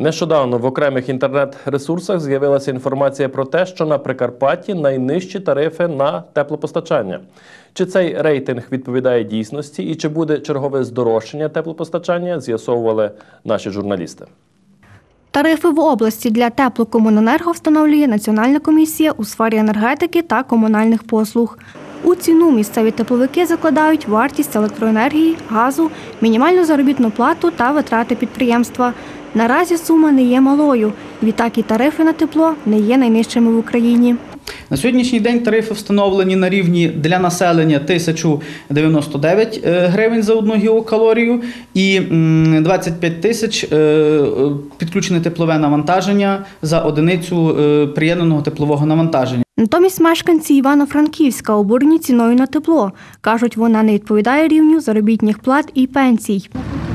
Нещодавно в окремих інтернет-ресурсах з'явилася інформація про те, що на Прикарпатті найнижчі тарифи на теплопостачання. Чи цей рейтинг відповідає дійсності і чи буде чергове здорожчання теплопостачання, з'ясовували наші журналісти. Тарифи в області для теплокомуненерго встановлює Національна комісія у сфері енергетики та комунальних послуг. У ціну місцеві тепловики закладають вартість електроенергії, газу, мінімальну заробітну плату та витрати підприємства. Наразі сума не є малою. Відтак і тарифи на тепло не є найнижчими в Україні. На сьогоднішній день тарифи встановлені на рівні для населення 1099 е, гривень за одну гіокалорію і м, 25 тисяч е, підключене теплове навантаження за одиницю е, приєднаного теплового навантаження. Натомість мешканці Івано-Франківська обурені ціною на тепло. Кажуть, вона не відповідає рівню заробітних плат і пенсій.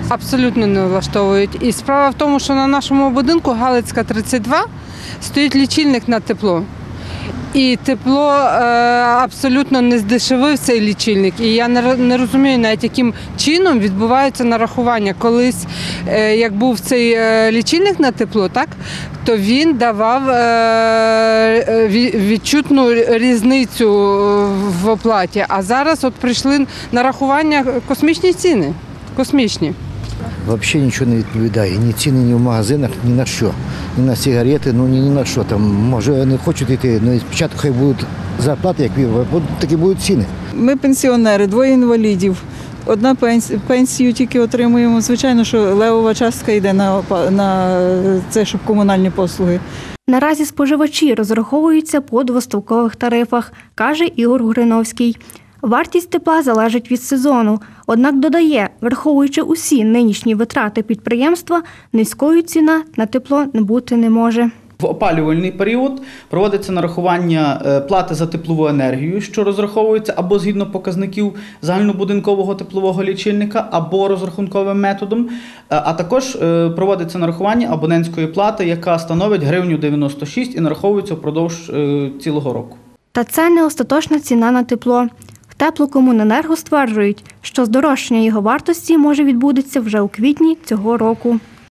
Абсолютно не влаштовують. І справа в тому, що на нашому будинку Галицька 32 стоїть лічильник на тепло. І тепло е, абсолютно не здешевив цей лічильник. І я не, розумію навіть, яким чином відбуваються нарахування. Колись, е, як був цей е, лічильник на тепло, так, то він давав відчутну різницю в оплаті. А зараз от прийшли нарахування космічні ціни. Космічні. Взагалі нічого не відповідає. Ні ціни, ні в магазинах, ні на що. Ні на сигарети, ну ні, ні на що. Там, може, не хочуть йти, ну і спочатку хай будуть зарплати, як ви, такі будуть ціни. Ми пенсіонери, двоє інвалідів. Одна пенсія, пенсію тільки отримуємо. Звичайно, що левова частка йде на, опа- на це, щоб комунальні послуги. Наразі споживачі розраховуються по двоставкових тарифах, каже Ігор Гриновський. Вартість тепла залежить від сезону. Однак додає, враховуючи усі нинішні витрати підприємства, низькою ціна на тепло не бути не може. В опалювальний період проводиться нарахування е, плати за теплову енергію, що розраховується або згідно показників загальнобудинкового теплового лічильника, або розрахунковим методом. Е, А також е, проводиться нарахування абонентської плати, яка становить гривню 96 і нараховується впродовж цілого року. Та це не остаточна ціна на тепло. Теплокомуненерго стверджують, що здорожчання його вартості може відбудеться вже у квітні цього року.